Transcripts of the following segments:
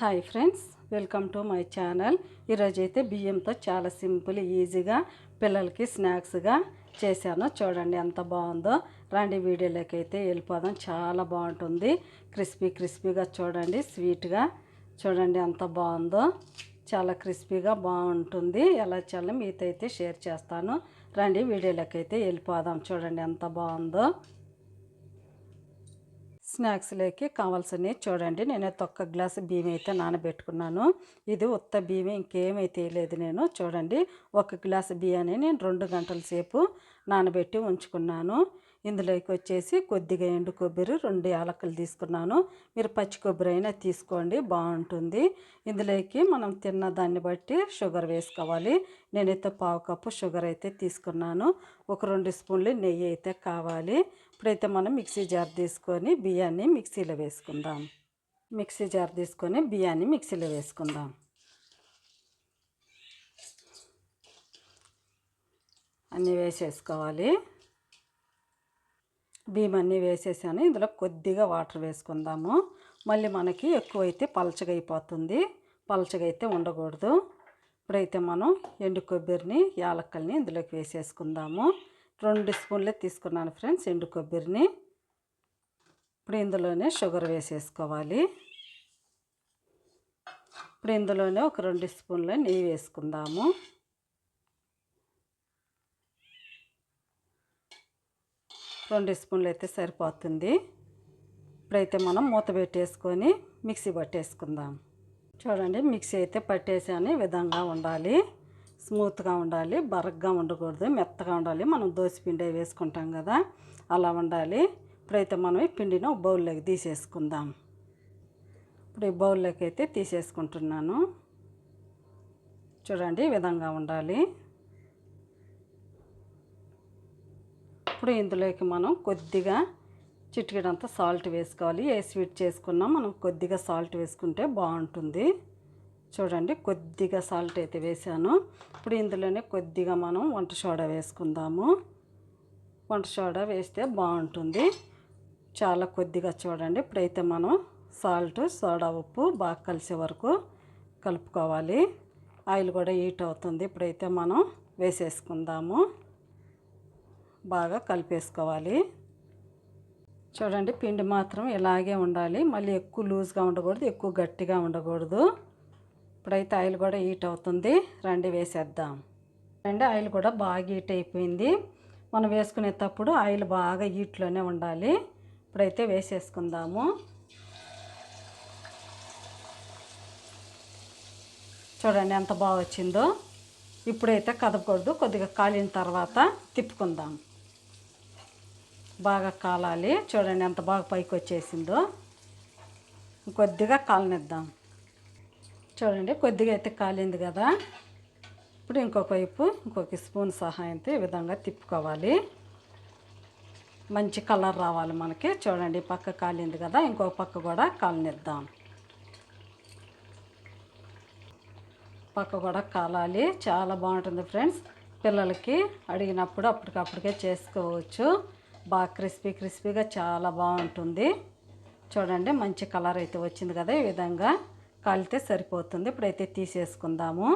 Hi friends welcome to my channel ఈరోజు అయితే బియ్యంతో చాలా సింపుల్ ఈజీగా పిల్లలకి స్నాక్స్గా చేశాను. చూడండి ఎంత బాగుందో. రండి వీడియోలోకి అయితే వెళ్ళిపోదాం. చాలా బాగుంటుంది. క్రిస్పీ క్రిస్పీగా చూడండి స్వీట్గా. చూడండి ఎంత బాగుందో. చాలా క్రిస్పీగా బాగుంటుంది. ఎలా చేయాలో మీతో అయితే షేర్ చేస్తాను. రండి వీడియోలోకి అయితే వెళ్ళిపోదాం. చూడండి ఎంత బాగుందో. స్నాక్స్లోకి కావాల్సినవి చూడండి. నేను ఒక్క గ్లాసు బియ్యం అయితే నానబెట్టుకున్నాను. ఇది ఉత్త బియ్యం ఇంకేమైతే లేదు నేను. చూడండి ఒక గ్లాసు బియ్యాన్ని నేను రెండు గంటల సేపు నానబెట్టి ఉంచుకున్నాను. ఇందులోకి వచ్చేసి కొద్దిగా ఎండు కొబ్బరి రెండు యాలకులు తీసుకున్నాను. మీరు పచ్చి కొబ్బరి అయినా తీసుకోండి బాగుంటుంది. ఇందులోకి మనం తిన్న దాన్ని బట్టి షుగర్ వేసుకోవాలి. నేనైతే పావు కప్పు షుగర్ అయితే తీసుకున్నాను. ఒక రెండు స్పూన్లు నెయ్యి అయితే కావాలి. ఇప్పుడైతే మనం మిక్సీ జార్ తీసుకొని బియ్యాన్ని మిక్సీలో వేసుకుందాం. మిక్సీ జార్ తీసుకొని బియ్యాన్ని మిక్సీలో వేసుకుందాం. అన్నీ వేసేసుకోవాలి. బియ్యం వేసేసాను. ఇందులో కొద్దిగా వాటర్ వేసుకుందాము. మళ్ళీ మనకి ఎక్కువైతే పలచగా అయిపోతుంది. పలచగా అయితే ఉండకూడదు. ఇప్పుడైతే మనం ఎండు కొబ్బరిని యాలక్కల్ని ఇందులోకి వేసేసుకుందాము. రెండు స్పూన్లే తీసుకున్నాను ఫ్రెండ్స్ ఎండు కొబ్బరిని. ఇప్పుడు ఇందులోనే షుగర్ వేసేసుకోవాలి. ఇప్పుడు ఇందులోనే ఒక రెండు స్పూన్ల నెయ్యి వేసుకుందాము. రెండు స్పూన్లు అయితే సరిపోతుంది. ఇప్పుడైతే మనం మూత పెట్టేసుకొని మిక్సీ పట్టేసుకుందాం. చూడండి మిక్సీ అయితే పట్టేసాని. విధంగా ఉండాలి. స్మూత్గా ఉండాలి. బరగ్గా ఉండకూడదు. మెత్తగా ఉండాలి. మనం పిండి వేసుకుంటాం కదా అలా ఉండాలి. ఇప్పుడైతే మనం ఈ పిండిని బౌల్లోకి తీసేసుకుందాం. ఇప్పుడు ఈ బౌల్లోకి అయితే తీసేసుకుంటున్నాను. చూడండి ఈ విధంగా ఉండాలి. ఇప్పుడు ఇందులోకి మనం కొద్దిగా చిటికెడంతా సాల్ట్ వేసుకోవాలి. ఏ స్వీట్ చేసుకున్నా మనం కొద్దిగా సాల్ట్ వేసుకుంటే బాగుంటుంది. చూడండి కొద్దిగా సాల్ట్ అయితే వేసాను. ఇప్పుడు ఇందులోనే కొద్దిగా మనం వంట సోడా వేసుకుందాము. వంట సోడా వేస్తే బాగుంటుంది. చాలా కొద్దిగా చూడండి. ఇప్పుడైతే మనం సాల్ట్ సోడా ఉప్పు బాగా కలిసే వరకు కలుపుకోవాలి. ఆయిల్ కూడా హీట్ అవుతుంది. ఇప్పుడైతే మనం వేసేసుకుందాము. బాగా కలిపేసుకోవాలి. చూడండి పిండి మాత్రం ఇలాగే ఉండాలి. మళ్ళీ ఎక్కువ లూజ్గా ఉండకూడదు ఎక్కువ గట్టిగా ఉండకూడదు. ఇప్పుడైతే ఆయిల్ కూడా హీట్ అవుతుంది. రండి వేసేద్దాం. రండి ఆయిల్ కూడా బాగా హీట్ అయిపోయింది. మనం వేసుకునేటప్పుడు ఆయిల్ బాగా హీట్లోనే ఉండాలి. ఇప్పుడైతే వేసేసుకుందాము. చూడండి ఎంత బాగా వచ్చిందో. ఇప్పుడైతే కదపకూడదు. కొద్దిగా కాలిన తర్వాత తిప్పుకుందాం. బాగా కాలాలి. చూడండి ఎంత బాగా పైకి వచ్చేసిందో. కొద్దిగా కాలనిద్దాం. చూడండి కొద్దిగా అయితే కాలింది కదా. ఇప్పుడు ఇంకొక వైపు ఇంకొక స్పూన్ సహాయంతో ఈ విధంగా తిప్పుకోవాలి. మంచి కలర్ రావాలి మనకి. చూడండి పక్క కాలింది కదా ఇంకొక పక్క కూడా కాలనిద్దాం. పక్క కూడా కాలాలి. చాలా బాగుంటుంది ఫ్రెండ్స్. పిల్లలకి అడిగినప్పుడు అప్పటికప్పటికే చేసుకోవచ్చు. బాగా క్రిస్పీ క్రిస్పీగా చాలా బాగుంటుంది. చూడండి మంచి కలర్ అయితే వచ్చింది కదా ఈ విధంగా. కాలితే సరిపోతుంది. ఇప్పుడైతే తీసేసుకుందాము.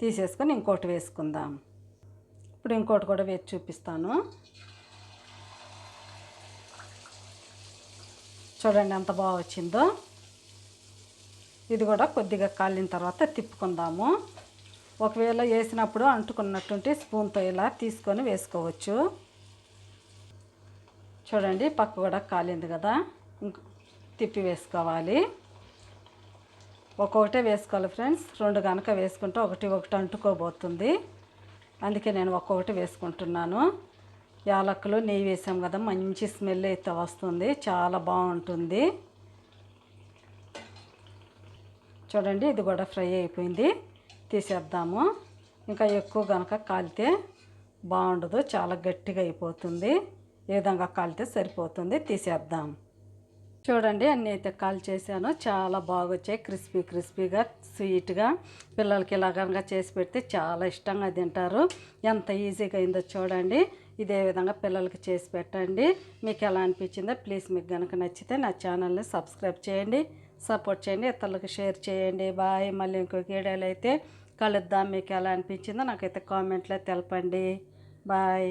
తీసేసుకొని ఇంకోటి వేసుకుందాం. ఇప్పుడు ఇంకోటి కూడా వేసి చూపిస్తాను. చూడండి ఎంత బాగా వచ్చిందో. ఇది కూడా కొద్దిగా కాలిన తర్వాత తిప్పుకుందాము. ఒకవేళ వేసినప్పుడు అంటుకున్నట్టుంటే స్పూన్తో ఇలా తీసుకొని వేసుకోవచ్చు. చూడండి పక్క కూడా కాలింది కదా. తిప్పి వేసుకోవాలి. ఒక్కొక్కటే వేసుకోవాలి ఫ్రెండ్స్. రెండు కనుక వేసుకుంటే ఒకటి ఒకటి అంటుకోబోతుంది. అందుకే నేను ఒక్కొక్కటి వేసుకుంటున్నాను. యాలక్కులు నెయ్యి వేసాం కదా మంచి స్మెల్ అయితే వస్తుంది. చాలా బాగుంటుంది. చూడండి ఇది కూడా ఫ్రై అయిపోయింది. తీసేద్దాము. ఇంకా ఎక్కువ కనుక కాలితే బాగుండదు. చాలా గట్టిగా అయిపోతుంది. ఏ విధంగా కాలితే సరిపోతుంది తీసేద్దాం. చూడండి అన్నీ అయితే కాల్ చేశాను. చాలా బాగా వచ్చాయి క్రిస్పీ క్రిస్పీగా స్వీట్గా. పిల్లలకి ఇలా కనుక చేసి పెడితే చాలా ఇష్టంగా తింటారు. ఎంత ఈజీగా అయిందో చూడండి. ఇదే విధంగా పిల్లలకి చేసి పెట్టండి. మీకు ఎలా అనిపించిందో ప్లీజ్ మీకు కనుక నచ్చితే నా ఛానల్ని సబ్స్క్రైబ్ చేయండి. సపోర్ట్ చేయండి. ఇతరులకు షేర్ చేయండి. బాయ్. మళ్ళీ ఇంకొక వీడియోలు అయితే కలుద్దాం. మీకు ఎలా అనిపించిందో నాకైతే కామెంట్లో తెలపండి. బాయ్.